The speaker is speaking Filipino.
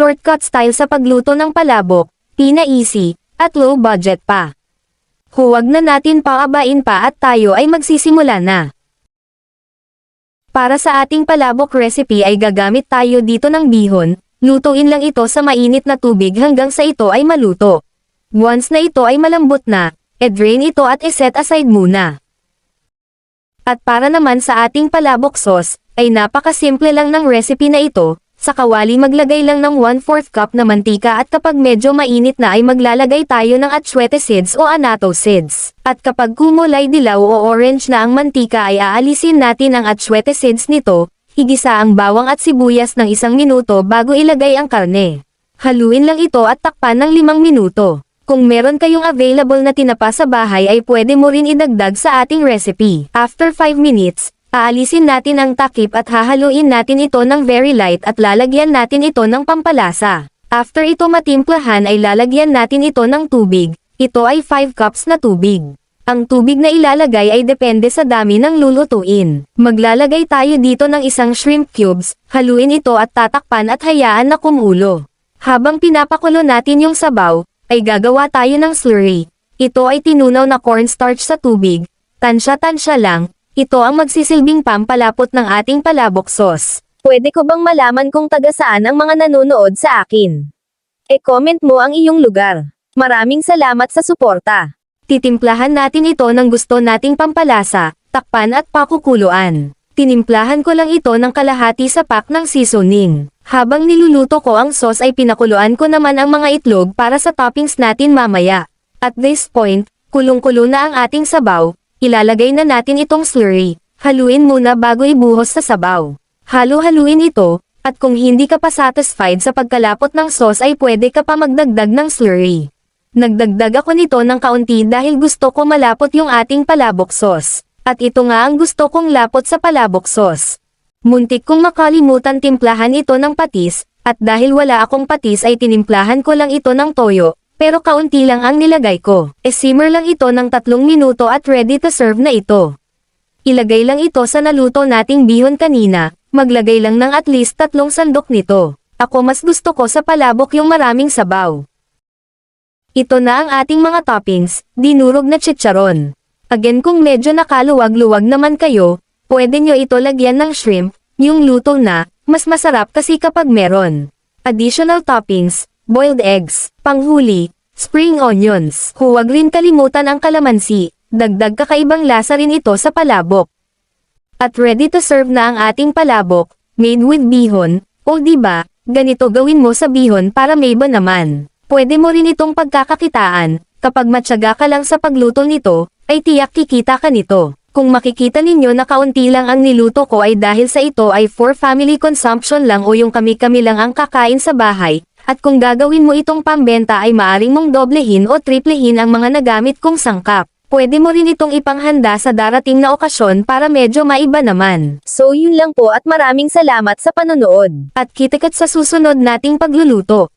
shortcut style sa pagluto ng palabok, pina-easy, at low budget pa. Huwag na natin paabain pa at tayo ay magsisimula na. Para sa ating palabok recipe ay gagamit tayo dito ng bihon, lutuin lang ito sa mainit na tubig hanggang sa ito ay maluto. Once na ito ay malambot na, e-drain ito at iset aside muna. At para naman sa ating palabok sauce, ay napakasimple lang ng recipe na ito, sa kawali maglagay lang ng 1/4 cup na mantika at kapag medyo mainit na ay maglalagay tayo ng atsuete seeds o anato seeds. At kapag kumulay dilaw o orange na ang mantika ay aalisin natin ang atsuete seeds nito, higisa ang bawang at sibuyas ng isang minuto bago ilagay ang karne. Haluin lang ito at takpan ng limang minuto. Kung meron kayong available na tinapa sa bahay ay pwede mo rin idagdag sa ating recipe. After 5 minutes, Aalisin natin ang takip at hahaluin natin ito ng very light at lalagyan natin ito ng pampalasa. After ito matimplahan ay lalagyan natin ito ng tubig. Ito ay 5 cups na tubig. Ang tubig na ilalagay ay depende sa dami ng lulutuin. Maglalagay tayo dito ng isang shrimp cubes, haluin ito at tatakpan at hayaan na kumulo. Habang pinapakulo natin yung sabaw, ay gagawa tayo ng slurry. Ito ay tinunaw na cornstarch sa tubig. Tansya-tansya lang, ito ang magsisilbing pampalapot ng ating palabok sauce. Pwede ko bang malaman kung taga saan ang mga nanonood sa akin? E-comment mo ang iyong lugar. Maraming salamat sa suporta. Titimplahan natin ito ng gusto nating pampalasa, takpan at pakukuluan. Tinimplahan ko lang ito ng kalahati sa pack ng seasoning. Habang niluluto ko ang sauce ay pinakuluan ko naman ang mga itlog para sa toppings natin mamaya. At this point, kulong-kulo na ang ating sabaw, Ilalagay na natin itong slurry. Haluin muna bago ibuhos sa sabaw. Halo-haluin ito, at kung hindi ka pa satisfied sa pagkalapot ng sauce ay pwede ka pa magdagdag ng slurry. Nagdagdag ako nito ng kaunti dahil gusto ko malapot yung ating palabok sauce. At ito nga ang gusto kong lapot sa palabok sauce. Muntik kong makalimutan timplahan ito ng patis, at dahil wala akong patis ay tinimplahan ko lang ito ng toyo, pero kaunti lang ang nilagay ko. E-simmer lang ito ng tatlong minuto at ready to serve na ito. Ilagay lang ito sa naluto nating bihon kanina, maglagay lang ng at least tatlong sandok nito. Ako mas gusto ko sa palabok yung maraming sabaw. Ito na ang ating mga toppings, dinurog na chicharon. Again kung medyo nakaluwag-luwag naman kayo, pwede nyo ito lagyan ng shrimp, yung luto na, mas masarap kasi kapag meron. Additional toppings, boiled eggs, panghuli, spring onions. Huwag rin kalimutan ang kalamansi, dagdag kakaibang lasa rin ito sa palabok. At ready to serve na ang ating palabok, made with bihon, o di ba, ganito gawin mo sa bihon para may iba naman. Pwede mo rin itong pagkakakitaan, kapag matyaga ka lang sa pagluto nito, ay tiyak kikita ka nito. Kung makikita ninyo na kaunti lang ang niluto ko ay dahil sa ito ay for family consumption lang o yung kami-kami lang ang kakain sa bahay, at kung gagawin mo itong pambenta ay maaring mong doblehin o triplehin ang mga nagamit kong sangkap. Pwede mo rin itong ipanghanda sa darating na okasyon para medyo maiba naman. So yun lang po at maraming salamat sa panonood. At kita-kits sa susunod nating pagluluto.